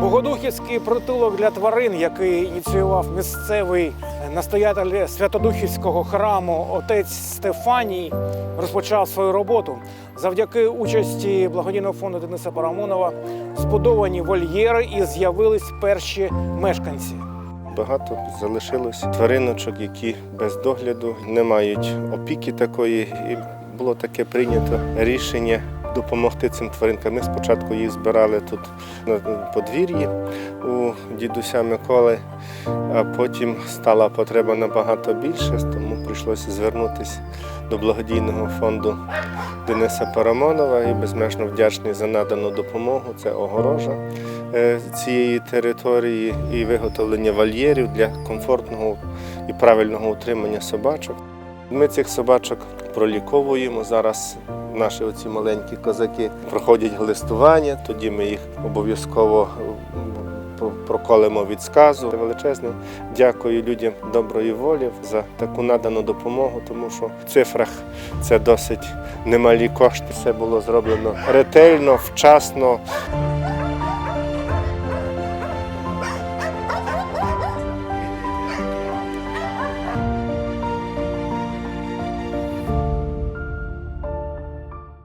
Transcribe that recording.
Богодухівський притулок для тварин, який ініціював місцевий настоятель Святодухівського храму, отець Стефаній, розпочав свою роботу. Завдяки участі благодійного фонду Дениса Парамонова збудовані вольєри і з'явились перші мешканці. Багато залишилось твариночок, які без догляду не мають опіки такої. І було таке прийнято рішення допомогти цим тваринкам. Ми спочатку їх збирали тут на подвір'ї у дідуся Миколи, а потім стала потреба набагато більше, тому прийшлося звернутися до благодійного фонду Дениса Парамонова і безмежно вдячний за надану допомогу. Це огорожа цієї території і виготовлення вольєрів для комфортного і правильного утримання собачок. Ми цих собачок проліковуємо. Зараз наші оці маленькі козаки проходять глистування, тоді ми їх обов'язково м, проколемо від сказу. Величезне дякую людям доброї волі за таку надану допомогу, тому що в цифрах це досить немалі кошти. Все було зроблено ретельно, вчасно.